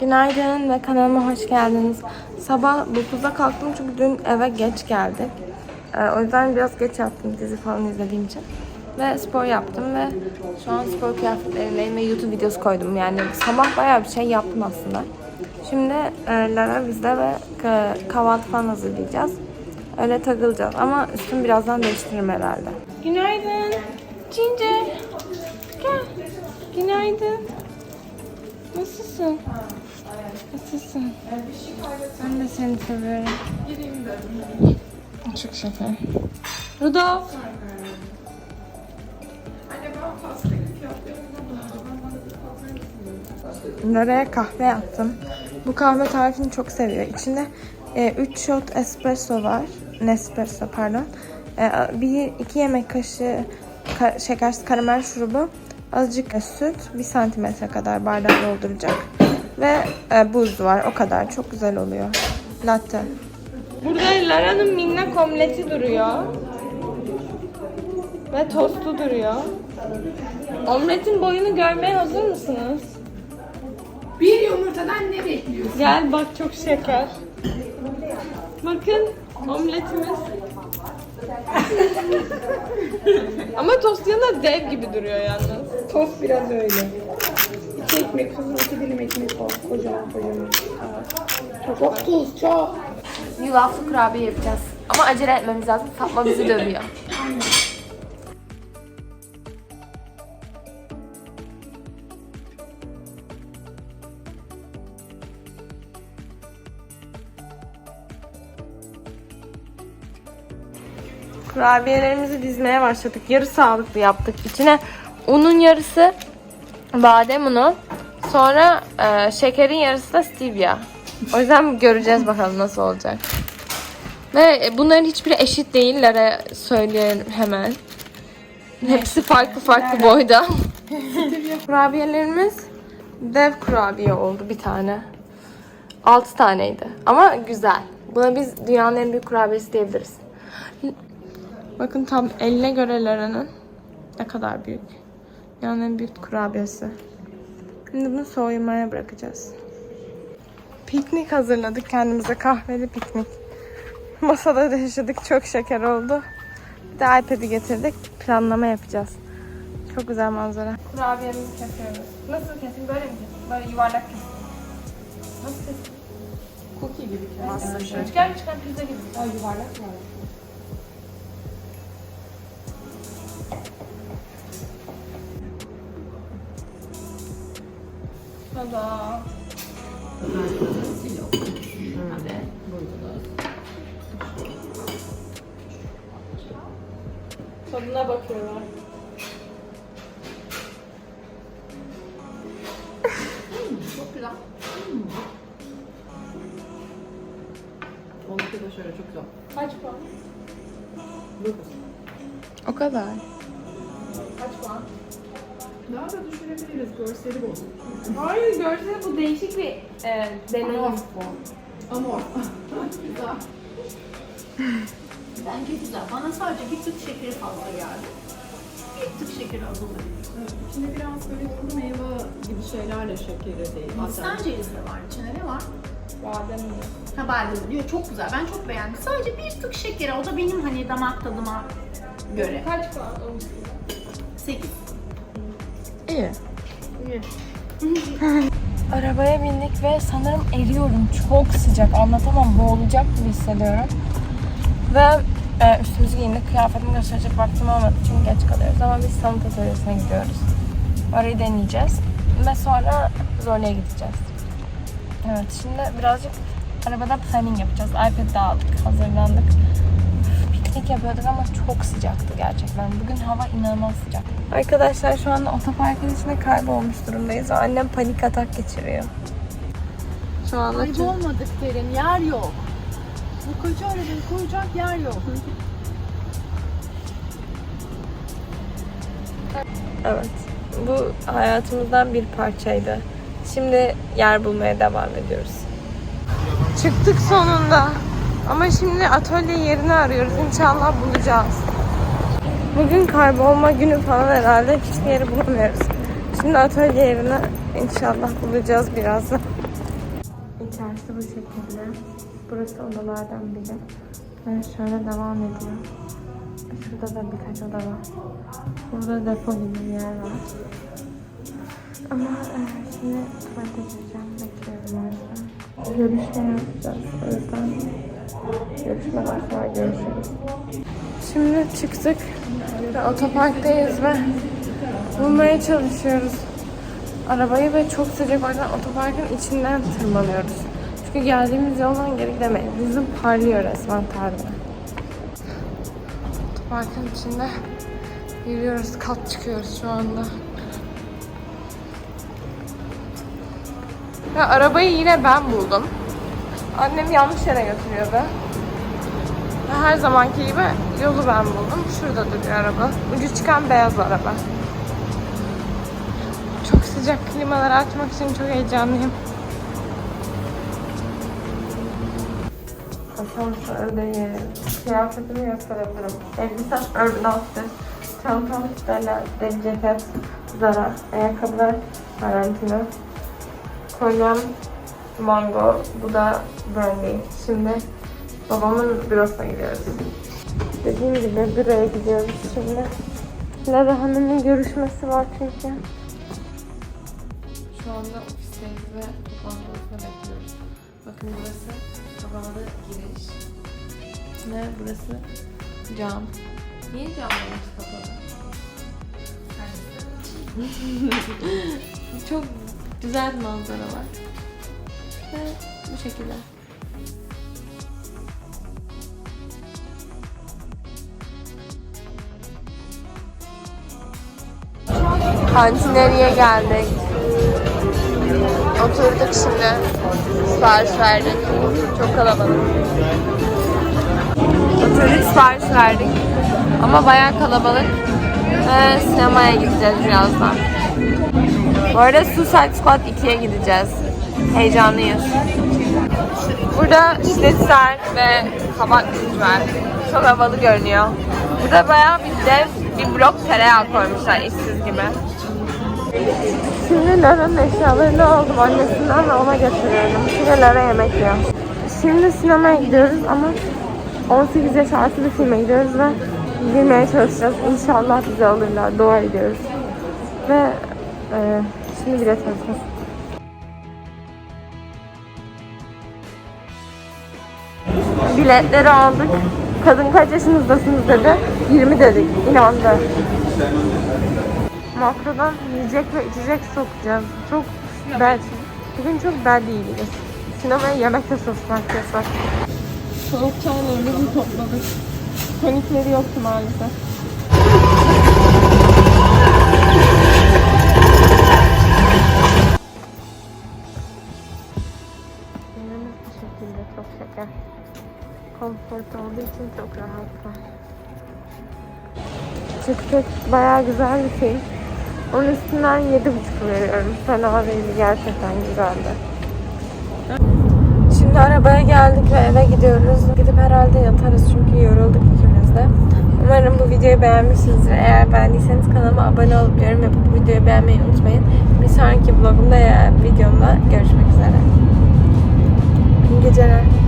Günaydın ve kanalıma hoş geldiniz. Sabah 9'da kalktım çünkü dün eve geç geldik. Ee, o yüzden biraz geç yattım dizi falan izlediğim için. Ve spor yaptım ve şu an spor kıyafetlerindeyim ve YouTube videosu koydum. Yani sabah bayağı bir şey yaptım aslında. Şimdi e, Lara bizde ve ka- kahvaltı falan hazırlayacağız. Öyle takılacağız ama üstümü birazdan değiştiririm herhalde. Günaydın. Ginger. Gel. Günaydın. Nasılsın? Nasılsın? Ben de seni seviyorum. Çok şeker. Rudolf. Lara'ya kahve yaptım. Bu kahve tarifini çok seviyor. İçinde 3 shot espresso var. Nespresso pardon. E, bir iki yemek kaşığı ka- şekersiz karamel şurubu, azıcık süt, 1 santimetre kadar bardak dolduracak. Ve e, buz var. O kadar. Çok güzel oluyor. Latte. Burada Lara'nın minnak omleti duruyor. Ve tostu duruyor. Omletin boyunu görmeye hazır mısınız? Bir yumurtadan ne bekliyorsun? Gel bak çok şeker. Bakın omletimiz. Ama tost yanında dev gibi duruyor yalnız. Tost biraz öyle. İki ekmek tuzlu, iki dilim ekmek var. Kocaman kocaman. Çok, çok tuz, çok. Yulaflı kurabiye yapacağız. Ama acele etmemiz lazım. Fatma bizi dövüyor. Kurabiyelerimizi dizmeye başladık. Yarı sağlıklı yaptık. İçine unun yarısı badem unu. Sonra e, şekerin yarısı da stevia. O yüzden göreceğiz bakalım nasıl olacak. Ve e, bunların hiçbiri eşit değiller söyleyelim hemen. Hepsi farklı farklı boyda. Kurabiyelerimiz dev kurabiye oldu bir tane. 6 taneydi. Ama güzel. Buna biz dünyanın en büyük kurabiyesi diyebiliriz. Bakın tam eline göre Lara'nın ne kadar büyük. Dünyanın en büyük kurabiyesi. Şimdi bunu soğumaya bırakacağız. Piknik hazırladık kendimize kahveli piknik. Masada da yaşadık çok şeker oldu. Bir de iPad'i getirdik planlama yapacağız. Çok güzel manzara. Kurabiyemizi kesiyoruz. Nasıl kesin böyle mi kesin? Böyle yuvarlak kesin. Nasıl kesin? Cookie gibi kesin. Üçgen çıkan pizza gibi. Ay yuvarlak var. Tada. Tadına bakıyorlar. Çok güzel. Onunki de şöyle çok güzel. Kaç puan? Dokuz. O kadar. Kaç puan? Daha da düşürebiliriz. Görseli bozuk. Hayır görsene bu değişik bir e, deneyim. Amorf bu. Amorf. güzel. Bence güzel. Bana sadece bir tık şekeri fazla geldi. Bir tık şekeri az olabilir. Evet, İçinde biraz böyle kuru meyve gibi şeylerle şekeri değil. Hindistan cevizi de var. İçinde ne var? Badem mi? Ha badem diyor. Çok güzel. Ben çok beğendim. Sadece bir tık şekeri. O da benim hani damak tadıma göre. Kaç puan? 8. İyi. Arabaya bindik ve sanırım eriyorum. Çok sıcak. Anlatamam. Boğulacak gibi hissediyorum. Ve e, üstümüzü giyindik. Kıyafetimi gösterecek vaktim olmadığı için geç kalıyoruz. Ama biz sanat atölyesine gidiyoruz. Orayı deneyeceğiz. Ve sonra Zorlu'ya gideceğiz. Evet şimdi birazcık arabada planning yapacağız. iPad'de aldık. Hazırlandık. Piknik yapıyorduk ama çok sıcaktı gerçekten. Bugün hava inanılmaz sıcak. Arkadaşlar şu anda otoparkın içinde kaybolmuş durumdayız. Annem panik atak geçiriyor. Şu anda Kaybolmadık derin. Yer yok. Bu koca arabayı koyacak yer yok. Evet. Bu hayatımızdan bir parçaydı. Şimdi yer bulmaya devam ediyoruz. Çıktık sonunda. Ama şimdi atölye yerini arıyoruz. İnşallah bulacağız. Bugün kaybolma günü falan herhalde. Hiçbir yeri bulamıyoruz. Şimdi atölye yerini inşallah bulacağız birazdan. İçerisi bu şekilde. Burası odalardan biri. Ve şöyle devam ediyor. Şurada da birkaç oda var. Burada depo gibi bir yer var. Ama e, şimdi tuvalete gireceğim. Bekliyorum o yüzden. Görüşme yapacağız. O yüzden görüşmeden sonra görüşürüz. Şimdi çıktık ve otoparktayız ve bulmaya çalışıyoruz arabayı ve çok sıcak o yüzden otoparkın içinden tırmanıyoruz. Çünkü geldiğimiz yoldan geri gidemeyiz. Yüzüm parlıyor resmen terden. Otoparkın içinde yürüyoruz, kat çıkıyoruz şu anda. Ya arabayı yine ben buldum. Annem yanlış yere götürüyordu. Ve Her zamanki gibi yolu ben buldum. Şurada duruyor araba. Ucu çıkan beyaz araba. Çok sıcak klimaları açmak için çok heyecanlıyım. Asansördeyiz. Kıyafetimi gösterebilirim. Elbisem Outfitters. Çantam Stella, deri ceket, Zara, ayakkabılar Valentino. Kolyem Mango, bu da Brandy. Şimdi babamın bürosuna gidiyoruz. Dediğim gibi büroya gidiyoruz şimdi. Lara Hanım'ın görüşmesi var çünkü. Şu anda ofisteyiz ve toplantımızda bekliyoruz. Bakın burası kapalı giriş. Ve burası cam. Niye camlarımız kapalı? Çok güzel bir manzara var. Şekilde. Kantineriye geldik. Oturduk şimdi. Sipariş verdik. Çok kalabalık. Oturduk sipariş verdik. Ama bayağı kalabalık. Ve sinemaya gideceğiz birazdan. Bu arada Suicide Squad 2'ye gideceğiz. Heyecanlıyız. Burada schnitzel ve kabak var. Çok havalı görünüyor. Burada bayağı bir dev bir blok tereyağı koymuşlar işsiz gibi. Şimdi Lara'nın eşyalarını aldım annesinden ve ona götürüyorum. Şimdi Lara yemek yiyor. Şimdi sinemaya gidiyoruz ama 18 yaş altı bir filme gidiyoruz ve girmeye çalışacağız. İnşallah bizi alırlar. Dua ediyoruz. Ve e, şimdi bilet alacağız. Biletleri aldık. Kadın kaç yaşınızdasınız dedi. 20 dedik. İnandı. Makrodan yiyecek ve içecek sokacağız. Çok bad. Bugün çok bad değiliz. Sinemaya yemek de sokmak yasak. Soğuk çaylarımızı topladık. Tonikleri yoktu maalesef. Konforta olduğu için çok rahatlar. Çıktık. Bayağı güzel bir film. Onun üstünden yedi buçuk veriyorum. Fena değildi. Gerçekten güzeldi. Şimdi arabaya geldik ve eve gidiyoruz. Gidip herhalde yatarız çünkü yorulduk ikimiz de. Umarım bu videoyu beğenmişsinizdir. Eğer beğendiyseniz kanalıma abone olup yorum yapıp bu videoyu beğenmeyi unutmayın. Bir sonraki vlogumda ya videomda görüşmek üzere. İyi geceler.